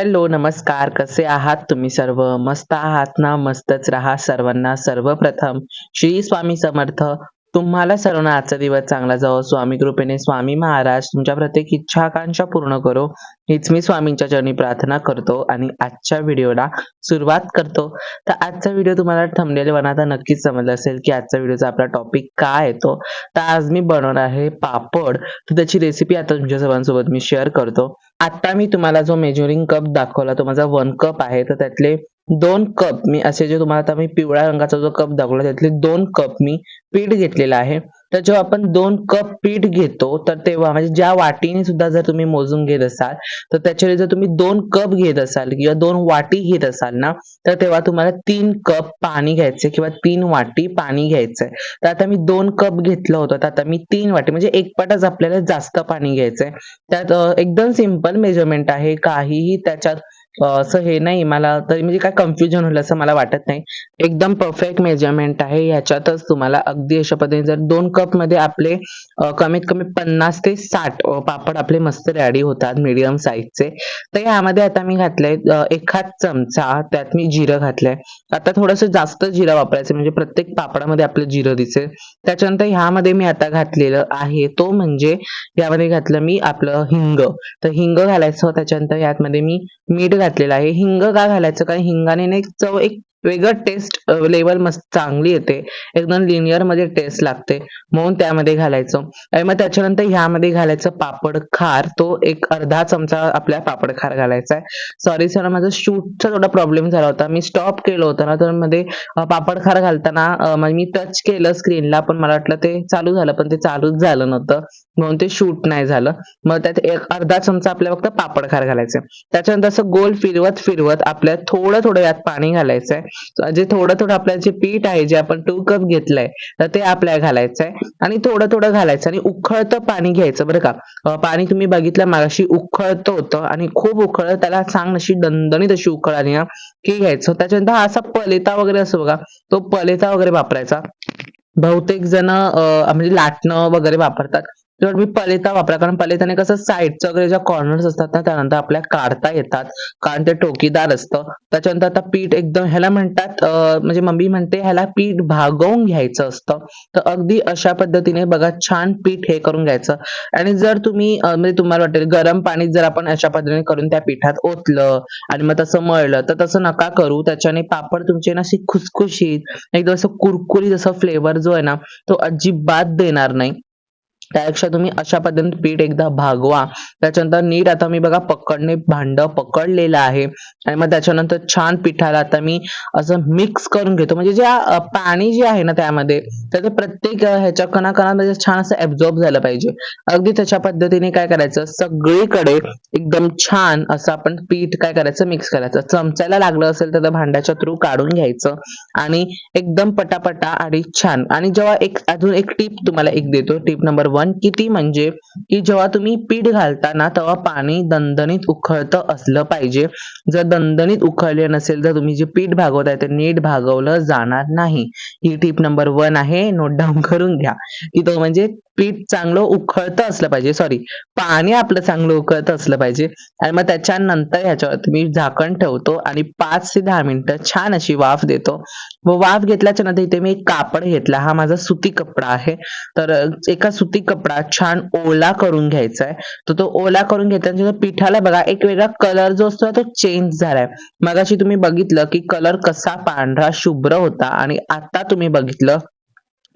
Hello नमस्कार. कसे आहात तुम्ही सर्व? मस्त आहात ना? मस्तच राहा सर्वांना. सर्वप्रथम श्री स्वामी समर्थ. तुम्हाला सर्वांना आजचा दिवस चांगला जावो. स्वामी कृपेने स्वामी महाराज तुमच्या प्रत्येक इच्छा आकांक्षा पूर्ण करो. हीच मी स्वामींच्या चरणी प्रार्थना करतो आणि आजच्या व्हिडिओला सुरुवात करतो. तर आजचा व्हिडिओ तुम्हाला थंबनेल बनवता नक्कीच समजलं असेल की आजचा व्हिडिओचा आपला टॉपिक काय येतो तर आज मी बनवणार आहे पापड. तर त्याची रेसिपी आता तुमच्या सर्वांसोबत मी शेअर करतो. आता मी तुम्हाला जो मेजरिंग कप दाखवला तो माझा वन कप आहे. तर त्यातले दोन कप मी असे जे तुम्हाला आता मी पिवळ्या रंगाचा जो कप दाखवला त्यातले दोन कप मी पीठ घेतलेलं आहे. तर जेव्हा आपण दोन कप पीठ घेतो तर तेव्हा म्हणजे ज्या वाटीने सुद्धा जर तुम्ही मोजून घेत असाल तर त्याच्या जर तुम्ही दोन कप घेत असाल किंवा दोन वाटी घेत असाल ना तर तेव्हा तुम्हाला तीन कप पाणी घ्यायचे किंवा तीन वाटी पाणी घ्यायचंय. तर आता मी दोन कप घेतलं होतं तर आता मी तीन वाटी म्हणजे एक पटच आपल्याला जास्त पाणी घ्यायचंय. त्यात एकदम सिंपल मेजरमेंट आहे काहीही त्याच्यात असं हे नाही. मला तरी म्हणजे काय कन्फ्युजन होईल असं मला वाटत नाही. एकदम परफेक्ट मेजरमेंट आहे. ह्याच्यातच तुम्हाला अगदी अशा पद्धतीने जर दोन कपमध्ये आपले कमीत कमी पन्नास ते साठ पापड आपले मस्त रॅडी होतात मिडियम साईजचे तर यामध्ये आता मी घातलंय एखाद चमचा त्यात मी जिरं घातलंय. आता थोडंसं जास्त जिरं वापरायचं म्हणजे प्रत्येक पापडामध्ये आपलं जिरं दिसेल. त्याच्यानंतर ह्यामध्ये मी आता घातलेलं आहे तो म्हणजे यामध्ये घातलं मी आपलं हिंग. तर हिंग घालायचं त्याच्यानंतर यामध्ये मी मीठ घातलेलं आहे. हिंग का घालायचं? कारण हिंगाने ना एक चव एक वेगळं टेस्ट लेवल मस्त चांगली येते. एकदम लिनियरमध्ये टेस्ट लागते. म्हणून त्यामध्ये घालायचं. आणि मग त्याच्यानंतर ह्यामध्ये घालायचं पापड खार तो एक अर्धा चमचा आपल्या पापड खार घालायचा आहे. सॉरी सर माझा शूटचा थोडा प्रॉब्लेम झाला होता. मी स्टॉप केलं होतं ना तर मध्ये पापड खार घालताना म्हणजे मी टच केलं स्क्रीनला पण मला वाटलं ते चालू झालं पण ते चालूच झालं नव्हतं. म्हणून ते शूट नाही झालं. मग त्यात एक अर्धा चमचा आपल्या फक्त पापड खार घालायचं. त्याच्यानंतर असं गोल फिरवत फिरवत आपल्या थोडं थोडं यात पाणी घालायचंय. जे थोडं थोडं आपल्या जे पीठ आहे जे आपण टू कप घेतलंय तर ते आपल्या घालायचंय. आणि थोडं थोडं घालायचं आणि उखळतं पाणी घ्यायचं बरं का. पाणी तुम्ही बघितलं मागाशी उखळतं होतं आणि खूप उखळलं त्याला सांग अशी दणदणीत अशी उखळ आली ना की घ्यायचं. त्याच्यानंतर हा असा पलेता वगैरे असतो बघा तो पलेता वगैरे वापरायचा. बहुतेक जण म्हणजे लाटणं वगैरे वापरतात. तर मी पलेता वापरा. कारण पलेताने कसं साईडचं वगैरे ज्या कॉर्नर्स असतात ना त्यानंतर आपल्या काढता येतात. कारण ते टोकीदार असतं. त्याच्यानंतर आता पीठ एकदम ह्याला म्हणतात म्हणजे मम्मी म्हणते ह्याला पीठ भागवून घ्यायचं असतं. तर अगदी अशा पद्धतीने बघा छान पीठ हे करून घ्यायचं. आणि जर तुम्ही म्हणजे तुम्हाला वाटेल गरम पाणी जर आपण अशा पद्धतीने करून त्या पिठात ओतलं आणि मग तसं मळलं तर तसं नका करू. त्याच्याने पापड तुमचे ना अशी खुसखुशीत एकदम असं कुरकुरीत असं फ्लेवर जो आहे ना तो अजिबात देणार नाही. त्यापेक्षा तुम्ही अशा पद्धतीने पीठ एकदा भागवा. त्याच्यानंतर नीट आता मी बघा पकडणे भांड पकडलेलं आहे. आणि मग त्याच्यानंतर छान पिठाला आता मी असं मिक्स करून घेतो. म्हणजे जे पाणी जे आहे ना त्यामध्ये त्याचं प्रत्येक ह्याच्या ह्याच्या म्हणजे छान असं ऍब्झॉर्ब झालं पाहिजे. अगदी त्याच्या पद्धतीने काय करायचं? सगळीकडे एकदम छान असं आपण पीठ काय करायचं? मिक्स करायचं. चमचायला लागलं असेल तर भांड्याच्या थ्रू काढून घ्यायचं. आणि एकदम पटापटा आणि छान. आणि जेव्हा एक अजून एक टीप तुम्हाला एक देतो. टीप नंबर वन किती म्हणजे की जेव्हा तुम्ही पीठ घालताना तेव्हा पाणी दणदणीत उखळतं असलं पाहिजे. जर दणदणीत उखळले नसेल तर तुम्ही जे पीठ भागवताय ते नीट भागवलं जाणार नाही. ही टीप नंबर वन आहे. नोट डाऊन करून घ्या. की तो म्हणजे पीठ चांगलं उखळतं असलं पाहिजे सॉरी पाणी आपलं चांगलं उकळत असलं पाहिजे. आणि मग त्याच्यानंतर ह्याच्यावर मी झाकण ठेवतो आणि पाच ते दहा मिनिटं छान अशी वाफ देतो. व वाफ घेतल्याच्या नंतर इथे मी एक कापड घेतला. हा माझा सुती कपडा आहे. तर एका सुती कपडा छान ओला करून घ्यायचा आहे. तर तो ओला करून घेतल्यानंतर पिठाला बघा एक वेगळा कलर जो असतो तो चेंज झालाय. मगाशी तुम्ही बघितलं की कलर कसा पांढरा शुभ्र होता आणि आता तुम्ही बघितलं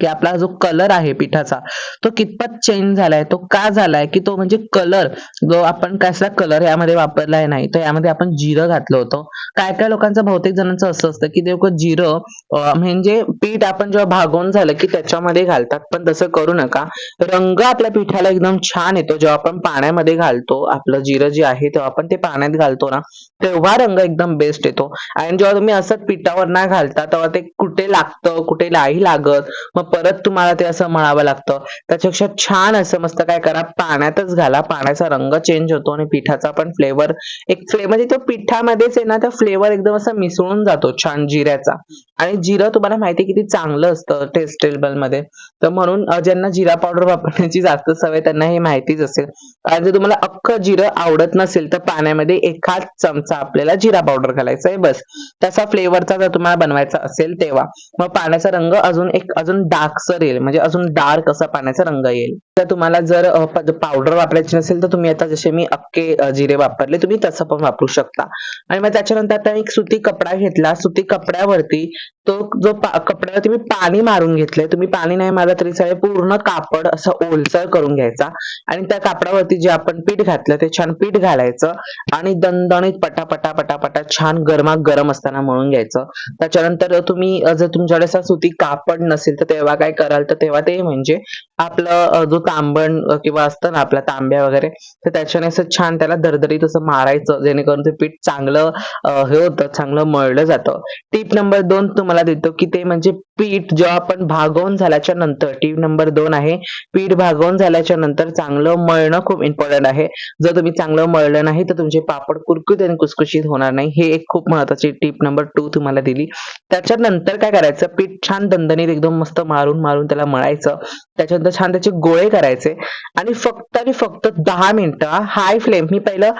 की आपला जो कलर आहे पिठाचा तो कितपत चेंज झालाय तो का झालाय की तो म्हणजे कलर जो आपण कसला कलर यामध्ये वापरलाय नाही तर यामध्ये आपण जिरं घातलं होतं. काय काय लोकांचं बहुतेक जणांचं असं असतं की ते जिरं म्हणजे पीठ आपण जेव्हा भागवून झालं की त्याच्यामध्ये घालतात पण तसं करू नका. रंग आपल्या पिठाला एकदम छान येतो जेव्हा आपण पाण्यामध्ये घालतो आपलं जिरं जे आहे तेव्हा आपण ते पाण्यात घालतो ना तेव्हा रंग एकदम बेस्ट येतो. आणि जेव्हा तुम्ही असं पिठावर ना घालता तेव्हा ते कुठे लागतं कुठे नाही लागत मग मग परत तुम्हाला ते असं म्हणावं लागतं. त्याच्यापेक्षा छान असं मस्त काय करा पाण्यातच घाला. पाण्याचा रंग चेंज होतो आणि पिठाचा पण फ्लेवर एक फ्लेवर म्हणजे तो पिठामध्येच आहे ना त्या फ्लेवर एकदम असा मिसळून जातो छान जिऱ्याचा. आणि जिरं तुम्हाला माहिती किती चांगलं असतं टेस्टेबलमध्ये. तर म्हणून ज्यांना जिरा पावडर वापरण्याची जास्त सवय त्यांना हे माहितीच असेल. आणि जर तुम्हाला अख्खं जिरं आवडत नसेल तर पाण्यामध्ये एखाद चमचा आपल्याला जिरा पावडर घालायचा आहे बस. तसा फ्लेवरचा जर तुम्हाला बनवायचा असेल तेव्हा. मग पाण्याचा रंग अजून एक अजून डार्कसर येईल. म्हणजे अजून डार्क असा पाण्याचा रंग येईल. तर तुम्हाला जर पावडर वापरायची नसेल तर तुम्ही आता जसे मी अक्के जिरे वापरले तुम्ही तसं पण वापरू शकता. आणि मग त्याच्यानंतर आता एक सुती कपडा घेतला. सुती कपड्यावरती तो जो कपड्यावरती कपड्यावर तुम्ही पाणी मारून घेतलंय. तुम्ही पाणी नाही मारलं तरी चालेल. पूर्ण कापड असं ओलसर करून घ्यायचा. आणि त्या कापडावरती जे आपण पीठ घातलं ते छान पीठ घालायचं. आणि दणदणीत पटापटा पटापटा छान गरमा गरम असताना मळून घ्यायचं. त्याच्यानंतर तुम्ही जर तुमच्याकडे सुती कापड नसेल तर तेव्हा काय कराल? तर तेव्हा ते म्हणजे आपलं जो तांबण किंवा असतं ना आपल्या तांब्या वगैरे तर त्याच्याने असं छान त्याला दरदरीत असं मारायचं जेणेकरून ते पीठ चांगलं हे होतं चांगलं मळलं जातं. टिप नंबर दोन तुम्हाला देतो की ते म्हणजे पीठ जेव्हा आपण भागवून झाल्याच्यानंतर टीप नंबर दोन आहे पीठ भागवून झाल्याच्यानंतर चांगलं मळणं खूप इम्पॉर्टंट आहे. जर तुम्ही चांगलं मळलं नाही तर तुमचे पापड कुरकुरीत आणि कुसकुशीत होणार नाही. हे एक खूप महत्वाची टीप नंबर टू तुम्हाला दिली. त्याच्यानंतर काय करायचं? पीठ छान दणदणीत एकदम मस्त मारून मारून त्याला मळायचं. त्याच्यानंतर छान त्याचे गोळे करायचे. आणि फक्त आणि फक्त दहा मिनिटं हाय फ्लेम मी पहिलं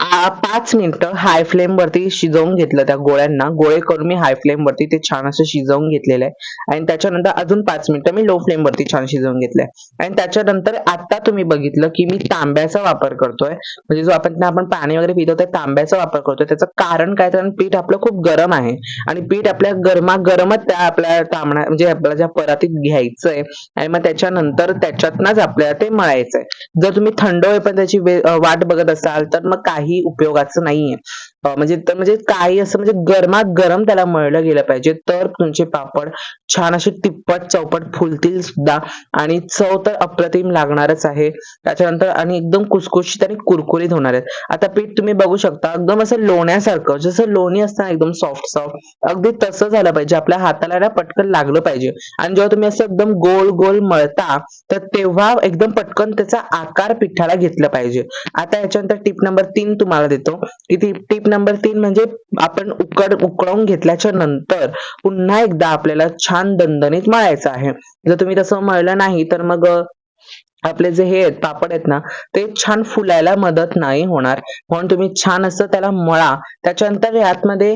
पाच मिनिटं हाय फ्लेम वरती शिजवून घेतलं त्या गोळ्यांना. गोळे करून मी हाय फ्लेम वरती ते छान असं शिजवून घेतलेलं आहे. आणि त्याच्यानंतर अजून पाच मिनिटं मी लो फ्लेम वरती छान शिजवून घेतलंय आणि त्याच्यानंतर आता तुम्ही बघितलं की मी तांब्याचा वापर करतोय. म्हणजे जो आपण आपण पाणी वगैरे पितो त्या तांब्याचा वापर करतोय. त्याचं कारण काय? तर पीठ आपलं खूप गरम आहे. आणि पीठ आपल्या गरमा गरमच त्या आपल्या तांबण्या म्हणजे आपल्या ज्या परातीत घ्यायचंय. आणि मग त्याच्यानंतर त्याच्यातनच आपल्याला ते मळायचंय. जर तुम्ही थंड होईपर्यंत त्याची वे- वाट बघत असाल तर मग काही काही उपयोगाचं नाहीये. म्हणजे तर म्हणजे काही असं म्हणजे गरमात गरम त्याला मळलं गेलं पाहिजे. तर तुमचे पापड छान असे तिप्पट चौपट फुलतील सुद्धा. आणि चव तर अप्रतिम लागणारच आहे. त्याच्यानंतर आणि एकदम कुसकुशीत आणि कुरकुरीत होणार आहेत. आता पीठ तुम्ही बघू शकता एकदम असं लोण्यासारखं. जसं लोणी असतं एकदम सॉफ्ट सॉफ्ट अगदी तसं झालं पाहिजे. आपल्या हाताला ना पटकन लागलं पाहिजे. आणि जेव्हा तुम्ही असं एकदम गोल गोल मळता तर तेव्हा एकदम पटकन त्याचा आकार पिठाला घेतला पाहिजे. आता याच्यानंतर टिप नंबर तीन तुम्हाला देतो. की ती टिप नंबर तीन म्हणजे आपण उकड उकळवून घेतल्याच्या नंतर पुन्हा एकदा आपल्याला छान दणदणीत मळायचं आहे. जर तुम्ही तसं मळलं नाही तर मग आपले जे हे आहेत पापड आहेत ना ते छान फुलायला मदत नाही होणार. म्हणून तुम्ही छान असं त्याला मळा. त्याच्यानंतर यातमध्ये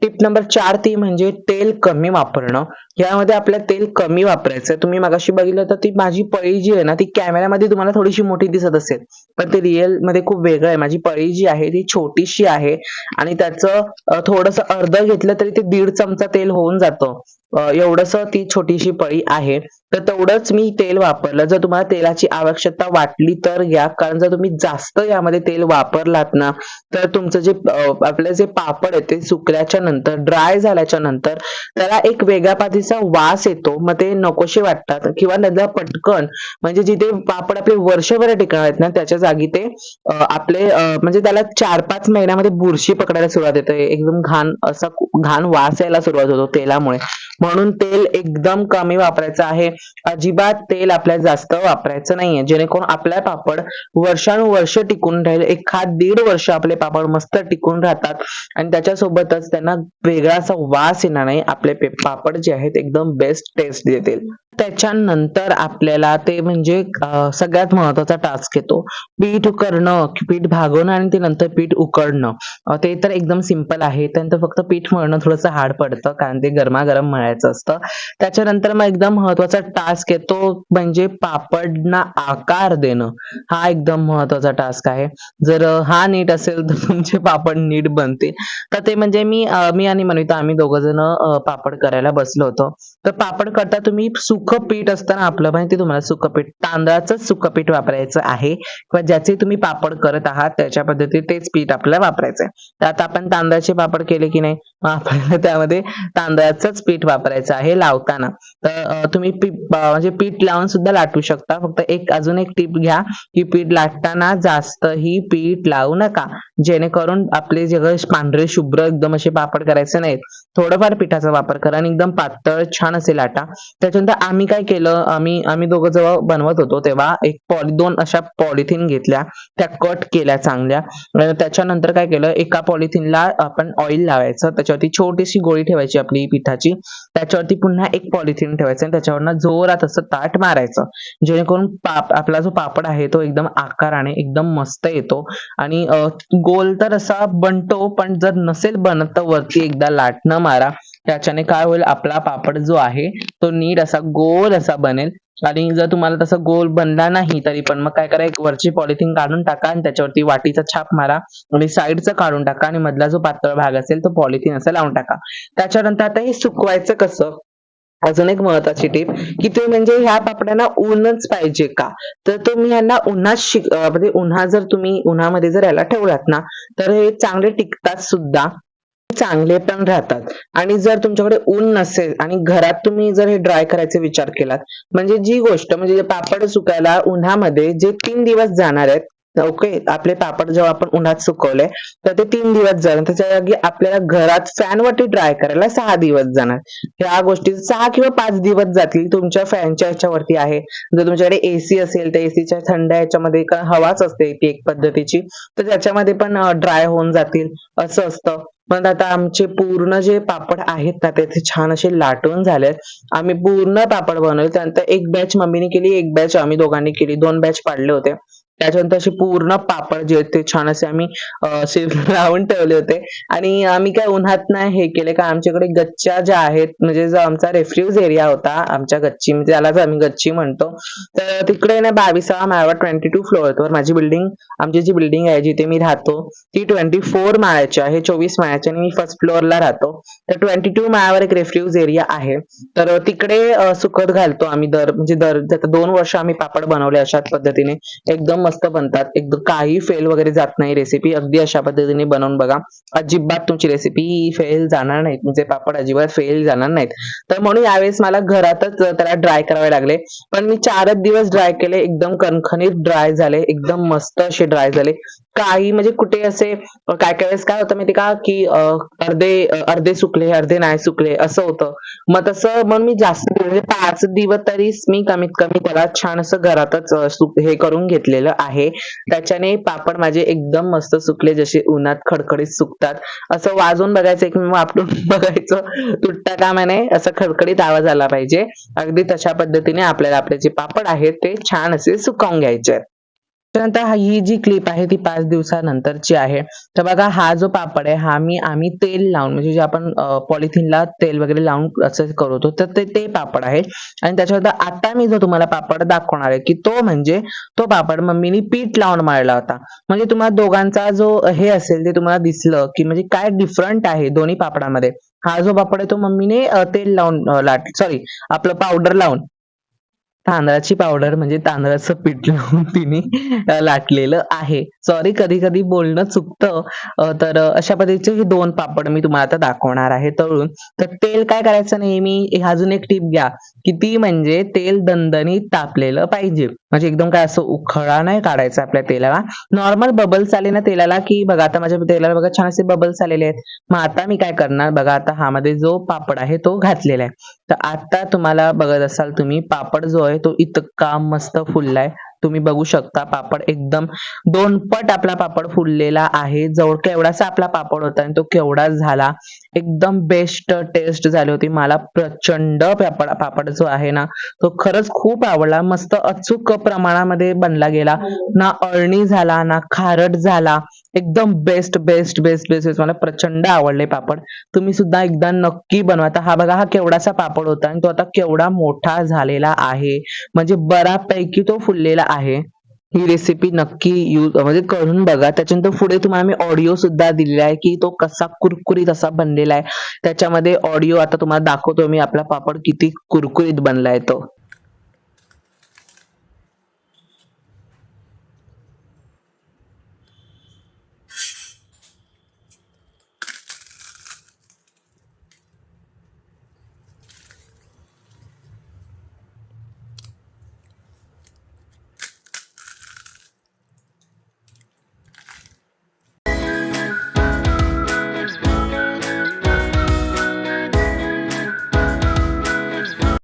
टिप नंबर चार ती म्हणजे तेल कमी वापरणं. यामध्ये आपल्याला तेल कमी वापरायचं तुम्ही मगाशी बघितलं तर ती माझी पळी जी आहे ना ती कॅमेऱ्यामध्ये तुम्हाला थोडीशी मोठी दिसत असेल. पण ते रिअलमध्ये खूप वेगळं आहे. माझी पळी जी आहे ती छोटीशी आहे आणि त्याचं थोडस अर्ध घेतलं तरी ते दीड चमचा तेल होऊन जातं. एवढस ती छोटीशी पळी आहे. तर तेवढंच मी तेल वापरलं. जर तुम्हाला तेलाची आवश्यकता वाटली तर घ्या. कारण जर तुम्ही जास्त यामध्ये तेल वापरलात ना तर तुमचं जे आपलं जे पापड आहे ते सुकल्याच्या नंतर ड्राय झाल्याच्यानंतर त्याला एक वेगळ्या पातीचा वास येतो. मग ते नकोशे वाटतात. किंवा नंतर पटकन म्हणजे जिथे पापड आपले वर्षभर टिकणार आहेत ना त्याच्या जागी ते आपले म्हणजे त्याला चार पाच महिन्यामध्ये बुरशी पकडायला सुरुवात येते. एकदम घाण असा घाण वास यायला सुरुवात होतो तेलामुळे. म्हणून तेल एकदम कमी वापरायचं आहे. अजिबात तेल आपल्याला जास्त वापरायचं नाहीये. जेणेकरून आपला पापड वर्षानुवर्ष टिकून राहील. एखाद दीड वर्ष आपले पापड मस्त टिकून राहतात. आणि त्याच्यासोबतच त्यांना वेगळा असा वास येणार नाही. आपले पापड जे आहेत एकदम बेस्ट टेस्ट देतील. त्याच्यानंतर आपल्याला ते म्हणजे सगळ्यात महत्त्वाचा टास्क येतो. पीठ करणं पीठ भागवणं आणि ते नंतर पीठ उकडणं ते तर एकदम सिंपल आहे. त्यानंतर फक्त पीठ मळणं थोडंसं हार्ड पडतं कारण ते गरमागरम मळायचं असतं. त्याच्यानंतर मग एकदम महत्त्वाचा टास्क येतो म्हणजे पापडना आकार देणं. हा एकदम महत्त्वाचा टास्क आहे. जर हा नीट असेल तर तुमचे पापड नीट बनते तर ते म्हणजे मी मी आणि मनिता आम्ही दोघ जण पापड करायला बसलो होतो. तर पापड करता तुम्ही सुक पीठ असतं ना आपलं माहिती तुम्हाला सुकं पीठ तांदळाचं सुकं पीठ वापरायचं आहे. किंवा ज्याचे तुम्ही पापड करत आहात त्याच्या पद्धतीत तेच पीठ आपल्याला वापरायचं आहे. तर आता आपण तांदळाचे पापड केले की नाही? आपल्याला त्यामध्ये तांदळाचंच पीठ वापरायचं आहे लावताना. तर तुम्ही पीठ म्हणजे पीठ लावून सुद्धा लाटू शकता. फक्त एक अजून एक टीप घ्या की पीठ लाटताना जास्तही पीठ लावू नका. जेणेकरून आपले जे पांढरे शुभ्र एकदम असे पापड करायचे नाहीत थोडंफार पिठाचा वापर करा आणि एकदम पातळ छान असे लाटा. त्याच्यानंतर आम्ही काय केलं आम्ही आम्ही दोघं जेव्हा बनवत होतो तेव्हा एक पॉली दोन अशा पॉलिथिन घेतल्या. त्या कट केल्या चांगल्या. त्याच्यानंतर काय केलं एका पॉलिथिनला आपण ऑइल लावायचं. त्याच्यावरती छोटीशी गोळी ठेवायची आपली पिठाची. त्याच्यावरती पुन्हा एक पॉलिथिन ठेवायचं आणि त्याच्यावरनं जोरात असं ताट मारायचं. जेणेकरून पाप आपला जो पापड आहे तो एकदम आकाराने एकदम मस्त येतो. आणि गोल तर असा बनतो पण जर नसेल बनत तर वरती एकदा लाटणं मारा. त्याच्याने काय होईल आपला पापड जो आहे तो नीट असा गोल असा बनेल. आणि जर तुम्हाला तसं गोल बनला नाही तरी पण मग काय करा एक वरची पॉलिथिन काढून टाका आणि त्याच्यावरती वाटीचा छाप मारा. आणि साईडचं काढून टाका आणि मधला जो पातळ भाग असेल तो पॉलिथिन असा लावून टाका. त्याच्यानंतर आता हे सुकवायचं कसं? अजून एक महत्वाची टीप की ते म्हणजे ह्या पापड्यांना ऊनच पाहिजे का? तर तुम्ही यांना उन्हात शिक म्हणजे उन्हा जर तुम्ही उन्हामध्ये जर याला ठेवलात ना तर हे चांगले टिकतात सुद्धा चांगले पण राहतात. आणि जर तुमच्याकडे ऊन नसेल आणि घरात तुम्ही जर हे ड्राय करायचा विचार केलात म्हणजे जी गोष्ट म्हणजे पापड सुकायला उन्हामध्ये जे तीन दिवस जाणार आहेत ओके आपले पापड जेव्हा आपण उन्हात सुकवले तर ते तीन दिवस जाणार त्याच्या जागी आपल्याला घरात फॅनवरती ड्राय करायला सहा दिवस जाणार. ह्या गोष्टी सहा किंवा पाच दिवस जातील तुमच्या फॅनच्या ह्याच्यावरती आहे. जर तुमच्याकडे एसी असेल तर एसीच्या थंड ह्याच्यामध्ये हवाच असते ती एक पद्धतीची तर त्याच्यामध्ये पण ड्राय होऊन जातील. असं असतं. पण आता आमचे पूर्ण जे पापड आहेत ना ते छान असे लाटून झालेत. आम्ही पूर्ण पापड बनवले. त्यानंतर एक बॅच मम्मीने केली एक बॅच आम्ही दोघांनी केली. दोन बॅच पाडले होते. त्याच्यानंतर असे पूर्ण पापड जे आहेत ते छान असे आम्ही असे लावून ठेवले होते. आणि आम्ही काय उन्हात नाही हे केले का आमच्याकडे गच्च्या ज्या आहेत म्हणजे जो आमचा रेफ्र्यूज एरिया होता आमच्या गच्ची म्हणजे त्यालाच आम्ही गच्ची म्हणतो. तर तिकडे ना बावीसावा माळावर ट्वेंटी टू फ्लोअरवर माझी बिल्डिंग आमची जी बिल्डिंग आहे जिथे मी राहतो ती ट्वेंटी फोर माळ्याची आहे चोवीस माळ्याची आणि मी फर्स्ट फ्लोअरला राहतो. तर ट्वेंटी टू माळावर एक रेफ्र्यूज एरिया आहे. तर तिकडे सुखद सुकत घालतो आम्ही दर म्हणजे दर दोन वर्ष आम्ही पापड बनवले अशाच पद्धतीने. एकदम मस्त बनतात. एकदम काही फेल वगैरे जात नाही रेसिपी अगदी अशा पद्धतीने बनवून बघा. अजिबात तुमची रेसिपी फेल जाणार नाही तुमचे पापड अजिबात फेल जाणार नाहीत. तर म्हणून यावेळेस मला घरातच त्याला ड्राय करावे लागले. पण मी चारच दिवस ड्राय केले. एकदम कणखणीत ड्राय झाले. एकदम मस्त असे ड्राय झाले. काही म्हणजे कुठे असे काय काय वेळेस काय होतं माहिती का? की अर्धे अर्धे सुकले अर्धे नाही सुकले असं होतं. मग तसं मग मी जास्त म्हणजे पाच दिवस तरी मी कमीत कमी त्याला छान असं घरातच हे करून घेतलेलं आहे. त्याच्याने पापड माझे एकदम मस्त सुकले जसे उन्हात खडखडीत सुकतात. असं वाजून बघायचं एक वापरून बघायचं. तुटता का म्हणे असं खडखडीत आवाज आला पाहिजे. अगदी तशा पद्धतीने आपल्याला आपले जे पापड आहेत ते छान असे सुकवून घ्यायचे. आहेत. त्यानंतर ही जी क्लिप आहे ती पाच दिवसानंतरची आहे. तर बघा हा जो पापड आहे हा मी आम्ही तेल लावून म्हणजे जे आपण पॉलिथिनला तेल वगैरे लावून असं करतो तर ते ते पापड आहे. आणि त्याच्यानंतर आता मी जो तुम्हाला पापड दाखवणार आहे की तो म्हणजे तो पापड मम्मीने पीठ लावून मारला होता. म्हणजे तुम्हाला दोघांचा जो हे असेल ते तुम्हाला दिसलं की म्हणजे काय डिफरंट आहे दोन्ही पापडामध्ये. हा जो पापड आहे तो मम्मीने तेल लावून लाट सॉरी आपलं पावडर लावून. तांदळाची पावडर म्हणजे तांदळाचं पीठ लावून तिने लाटलेलं आहे. सॉरी कधी कधी बोलणं चुकतं. तर अशा पद्धतीचे हे दोन पापड मी तुम्हाला आता दाखवणार आहे तळून. तर तेल काय करायचं नेहमी? अजून एक टीप घ्या की ती म्हणजे तेल दणदणीत तापलेलं पाहिजे. म्हणजे एकदम काय असं उखळा नाही काढायचा आपल्या तेलाला. नॉर्मल बबल्स आले ना तेलाला की बघा आता माझ्या तेलाला बघा छान असे बबल्स आलेले आहेत. मग आता मी काय करणार? बघा आता हा मध्ये जो पापड आहे तो घातलेला आहे. तर आता तुम्हाला बघत असाल तुम्ही पापड जो आहे तो इतका मस्त फुललाय. तुम्ही बघू शकता पापड एकदम दोन पट आपला पापड फुललेला आहे. जवळ केवढासा आपला पापड होता आणि तो केवढा झाला. एकदम बेस्ट टेस्ट झाली होती. मला प्रचंड पापड पापड जो आहे ना तो खरंच खूप आवडला. मस्त अचूक प्रमाणामध्ये बनला गेला. ना अळणी झाला ना खारट झाला. एकदम बेस्ट बेस्ट बेस्ट बेस्ट मला प्रचंड आवडले पापड. तुम्ही सुद्धा एकदा नक्की बनवा. आता हा बघा हा केवढासा पापड होता आणि तो आता केवढा मोठा झालेला आहे. म्हणजे बऱ्यापैकी तो फुललेला आहे. ही रेसिपी नक्की यूज म्हणजे करून बघा. त्याच्यानंतर पुढे तुम्हाला मी ऑडिओ सुद्धा दिलेला आहे की तो कसा कुरकुरीत असा बनलेला आहे. त्याच्यामध्ये ऑडिओ आता तुम्हाला दाखवतो मी आपला पापड किती कुरकुरीत बनलाय तो.